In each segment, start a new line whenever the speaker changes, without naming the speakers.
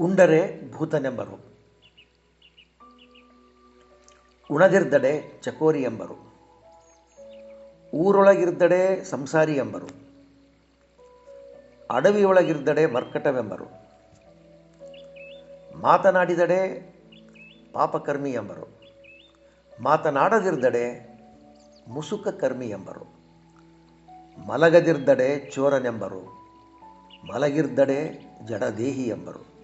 ಉಂಡರೆ ಭೂತನೆಂಬರು. ಉಣದಿರ್ದಡೆ ಚಕೋರಿ ಎಂಬರು. ಊರೊಳಗಿರ್ದಡೆ ಸಂಸಾರಿ ಎಂಬರು. ಅಡವಿಯೊಳಗಿರ್ದಡೆ ಮರ್ಕಟವೆಂಬರು. ಮಾತನಾಡಿದಡೆ ಪಾಪಕರ್ಮಿ ಎಂಬರು. ಮಾತನಾಡದಿರ್ದಡೆ ಮುಸುಕ ಕರ್ಮಿ ಎಂಬರು. ಮಲಗದಿರ್ದಡೆ ಚೋರನೆಂಬರು. ಮಲಗಿರ್ದಡೆ ಜಡದೇಹಿ ಎಂಬರು.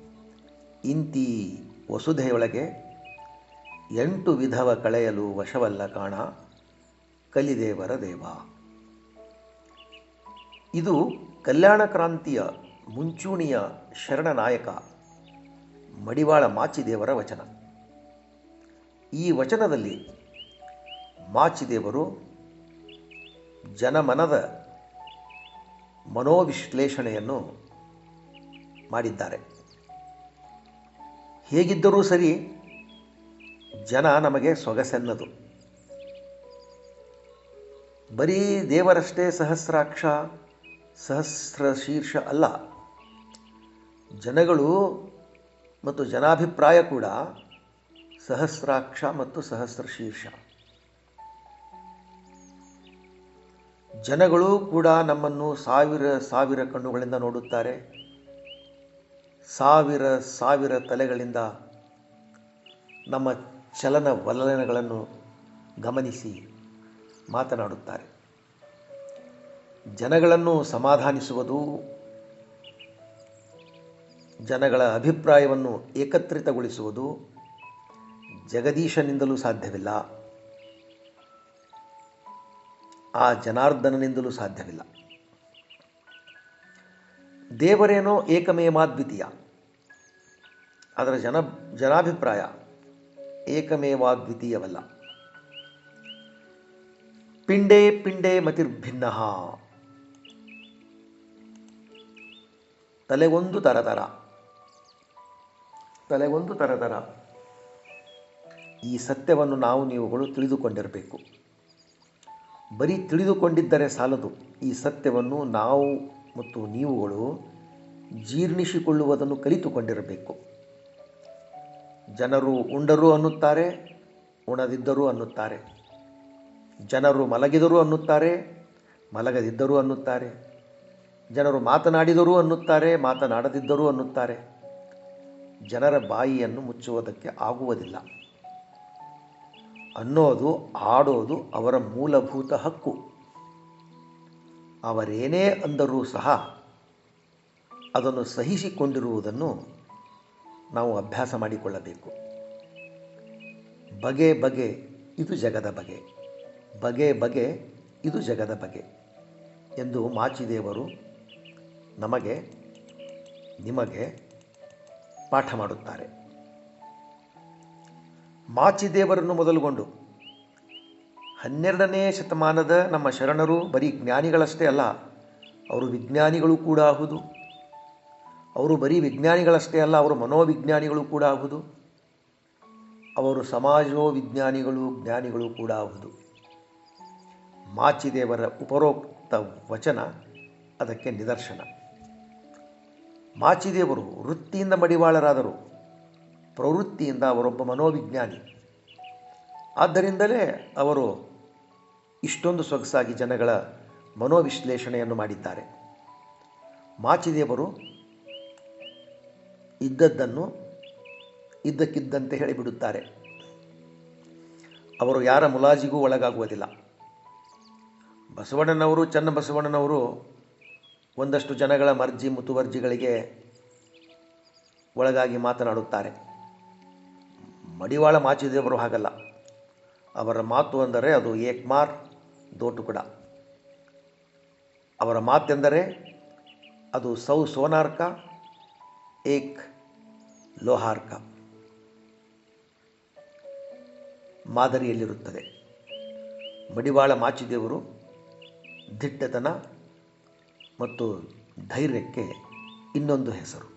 ಇಂತಿ ವಸುಧೆಯೊಳಗೆ ಎಂಟು ವಿಧವ ಕಳೆಯಲು ವಶವಲ್ಲ ಕಾಣ, ಕಲಿದೇವರ ದೇವ. ಇದು ಕಲ್ಯಾಣ ಕ್ರಾಂತಿಯ ಮುಂಚೂಣಿಯ ಶರಣನಾಯಕ ಮಡಿವಾಳ ಮಾಚಿದೇವರ ವಚನ. ಈ ವಚನದಲ್ಲಿ ಮಾಚಿದೇವರು ಜನಮನದ ಮನೋವಿಶ್ಲೇಷಣೆಯನ್ನು ಮಾಡಿದ್ದಾರೆ. ಹೇಗಿದ್ದರೂ ಸರಿ ಜನ ನಮಗೆ ಸೊಗಸೆನ್ನದು. ಬರೀ ದೇವರಷ್ಟೇ ಸಹಸ್ರಾಕ್ಷ ಸಹಸ್ರ ಶೀರ್ಷ ಅಲ್ಲ, ಜನಗಳು ಮತ್ತು ಜನಾಭಿಪ್ರಾಯ ಕೂಡ ಸಹಸ್ರಾಕ್ಷ ಮತ್ತು ಸಹಸ್ರ ಶೀರ್ಷ ಜನಗಳು ಕೂಡ ನಮ್ಮನ್ನು ಸಾವಿರ ಸಾವಿರ ಕಣ್ಣುಗಳಿಂದ ನೋಡುತ್ತಾರೆ. ಸಾವಿರ ಸಾವಿರ ತಲೆಗಳಿಂದ ನಮ್ಮ ಚಲನ ವಲನಗಳನ್ನು ಗಮನಿಸಿ ಮಾತನಾಡುತ್ತಾರೆ. ಜನಗಳನ್ನು ಸಮಾಧಾನಿಸುವುದು, ಜನಗಳ ಅಭಿಪ್ರಾಯವನ್ನು ಏಕತ್ರಿತಗೊಳಿಸುವುದು ಜಗದೀಶನಿಂದಲೂ ಸಾಧ್ಯವಿಲ್ಲ. ಆ ಜನಾರ್ದನನಿಂದಲೂ ಸಾಧ್ಯವಿಲ್ಲ. ದೇವರೇನೋ ಏಕಮೇವಾದ್ವಿತೀಯ ಅದರ ಜನ, ಜನಾಭಿಪ್ರಾಯ ಏಕಮೇವಾದ್ವಿತೀಯವಲ್ಲ ಪಿಂಡೇ ಪಿಂಡೇ ಮತಿರ್ಭಿನ್ನ ತಲೆಗೊಂದು ತರತರ ತಲೆಗೊಂದು ತರತರ ಈ ಸತ್ಯವನ್ನು ನಾವು ನೀವುಗಳು ತಿಳಿದುಕೊಂಡಿರಬೇಕು. ಬರೀ ತಿಳಿದುಕೊಂಡಿದ್ದರೆ ಸಾಲದು. ಈ ಸತ್ಯವನ್ನು ನಾವು ಮತ್ತು ನೀವುಗಳು ಜೀರ್ಣಿಸಿಕೊಳ್ಳುವುದನ್ನು ಕಲಿತುಕೊಂಡಿರಬೇಕು. ಜನರು ಉಂಡರು ಅನ್ನುತ್ತಾರೆ, ಉಣದಿದ್ದರೂ ಅನ್ನುತ್ತಾರೆ. ಜನರು ಮಲಗಿದರೂ ಅನ್ನುತ್ತಾರೆ, ಮಲಗದಿದ್ದರೂ ಅನ್ನುತ್ತಾರೆ. ಜನರು ಮಾತನಾಡಿದರೂ ಅನ್ನುತ್ತಾರೆ, ಮಾತನಾಡದಿದ್ದರೂ ಅನ್ನುತ್ತಾರೆ. ಜನರ ಬಾಯಿಯನ್ನು ಮುಚ್ಚುವುದಕ್ಕೆ ಆಗುವುದಿಲ್ಲ. ಅನ್ನೋದು, ಆಡೋದು ಅವರ ಮೂಲಭೂತ ಹಕ್ಕು. ಅವರೇನೇ ಅಂದರೂ ಸಹ ಅದನ್ನು ಸಹಿಸಿಕೊಂಡಿರುವುದನ್ನು ನಾವು ಅಭ್ಯಾಸ ಮಾಡಿಕೊಳ್ಳಬೇಕು. ಬಗೆ ಬಗೆ ಇದು ಜಗದ ಬಗೆ ಬಗೆ ಬಗೆ ಇದು ಜಗದ ಬಗೆ ಎಂದು ಮಾಚಿದೇವರು ನಮಗೆ, ನಿಮಗೆ ಪಾಠ ಮಾಡುತ್ತಾರೆ. ಮಾಚಿದೇವರನ್ನು ಮೊದಲುಗೊಂಡು ಹನ್ನೆರಡನೇ ಶತಮಾನದ ನಮ್ಮ ಶರಣರು ಬರೀ ಜ್ಞಾನಿಗಳಷ್ಟೇ ಅಲ್ಲ, ಅವರು ವಿಜ್ಞಾನಿಗಳು ಕೂಡ ಆಹುದು ಅವರು ಬರೀ ವಿಜ್ಞಾನಿಗಳಷ್ಟೇ ಅಲ್ಲ, ಅವರು ಮನೋವಿಜ್ಞಾನಿಗಳು ಕೂಡ ಆಹುದು ಅವರು ಸಮಾಜೋ ವಿಜ್ಞಾನಿಗಳು, ಜ್ಞಾನಿಗಳು ಕೂಡ ಆಹುದು ಮಾಚಿದೇವರ ಉಪರೋಕ್ತ ವಚನ ಅದಕ್ಕೆ ನಿದರ್ಶನ. ಮಾಚಿದೇವರು ವೃತ್ತಿಯಿಂದ ಮಡಿವಾಳರಾದರು. ಪ್ರವೃತ್ತಿಯಿಂದ ಅವರೊಬ್ಬ ಮನೋವಿಜ್ಞಾನಿ. ಆದ್ದರಿಂದಲೇ ಅವರು ಇಷ್ಟೊಂದು ಸೊಗಸಾಗಿ ಜನಗಳ ಮನೋವಿಶ್ಲೇಷಣೆಯನ್ನು ಮಾಡಿದ್ದಾರೆ. ಮಾಚಿದೇವರು ಇದ್ದದ್ದನ್ನು ಇದ್ದಕ್ಕಿದ್ದಂತೆ ಹೇಳಿಬಿಡುತ್ತಾರೆ. ಅವರು ಯಾರ ಮುಲಾಜಿಗೂ ಒಳಗಾಗುವುದಿಲ್ಲ. ಬಸವಣ್ಣನವರು ಚನ್ನಬಸವಣ್ಣನವರು ಒಂದಷ್ಟು ಜನಗಳ ಮರ್ಜಿ ಮುತುವರ್ಜಿಗಳಿಗೆ ಒಳಗಾಗಿ ಮಾತನಾಡುತ್ತಾರೆ. ಮಡಿವಾಳ ಮಾಚಿದೇವರು ಹಾಗಲ್ಲ. ಅವರ ಮಾತು ಅಂದರೆ ಅದು ಏಕ್ಮಾರ್ ದೋಟುಕುಡ. ಅವರ ಮಾತೆಂದರೆ ಅದು ಸೌ ಸೋನಾರ್ಕ, ಏಕ್ ಲೋಹಾರ್ಕ. ಮಾದರಿಯಲ್ಲಿರುತ್ತದೆ. ಮಡಿವಾಳ ಮಾಚಿದೇವರು ದಿಟ್ಟತನ ಮತ್ತು ಧೈರ್ಯಕ್ಕೆ ಇನ್ನೊಂದು ಹೆಸರು.